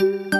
తరగతి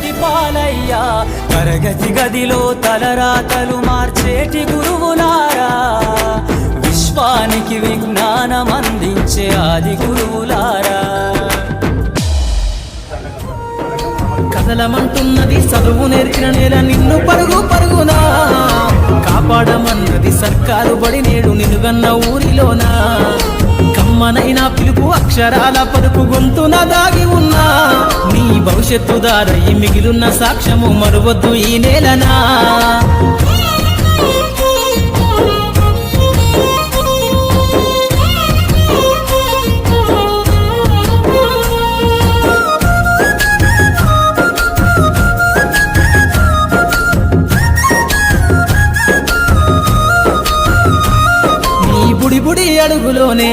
చీకటి పాలయ్యా. తరగతి గదిలో తలరాతలు మార్చేటి గురువులారా. విశ్వానికి విజ్ఞానం అందించే ఆది గురువులారా. కదలమంటున్నది చదువు నేర్చిన నేల నిన్ను పరుగు పరుగునా. కాపాడమన్నది సర్కారు బడి నేడు నిలుగన్న ఊరిలోనా. కమ్మ పిలుపు అక్షరాల పలుకు గొంతున దాగి ఉన్నా. నీ భవిష్యత్తు దారై మిగిలున్న సాక్ష్యము మరువద్దు ఈ నేలనా? నీ బుడి బుడి అడుగులోనే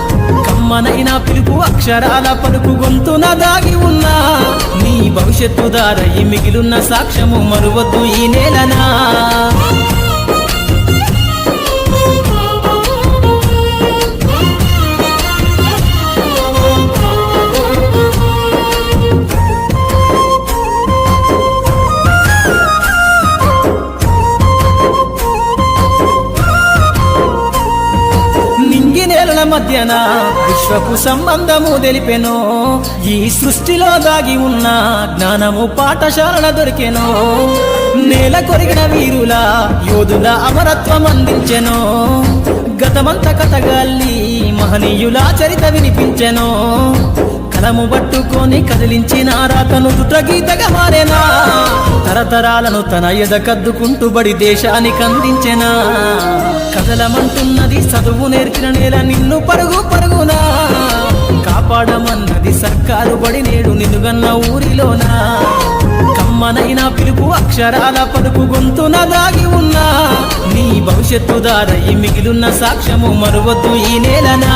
అమ్మనైనా పిలుపు అక్షరాల పలుకు గొంతున దాగి ఉన్నా. నీ భవిష్యత్తు దారయి మిగిలున్న సాక్ష్యము మరువద్దు ఈ నేలనా? మధ్యన విశ్వకు సంబంధము తెలిపెను ఈ సృష్టిలో దాగి ఉన్న జ్ఞానము పాఠశాలల దొరికెను నేల కొరిగిన వీరుల యోధుల అమరత్వం అందించెను గతమంత కథగాల్లి మహనీయుల చరిత వినిపించెను కలము పట్టుకొని కదిలించిన రాతను దుట మారేనా? తరతరాలను తన ఎద కద్దుకుంటూ బడి దేశానికి అందించెనా? కదలమంటున్నది చదువు నేర్చిన నేల నిన్ను పరుగు పరుగునా? కాపాడమన్నది సర్కారు బడి నేడు నిన్నుగన్న ఊరిలోనా? కమ్మనైనా పిలుపు అక్షరాల పలుపు గొంతున దాగి ఉన్నా? నీ భవిష్యత్తు దారై మిగిలున్న సాక్ష్యము మరువద్దు ఈ నేలనా?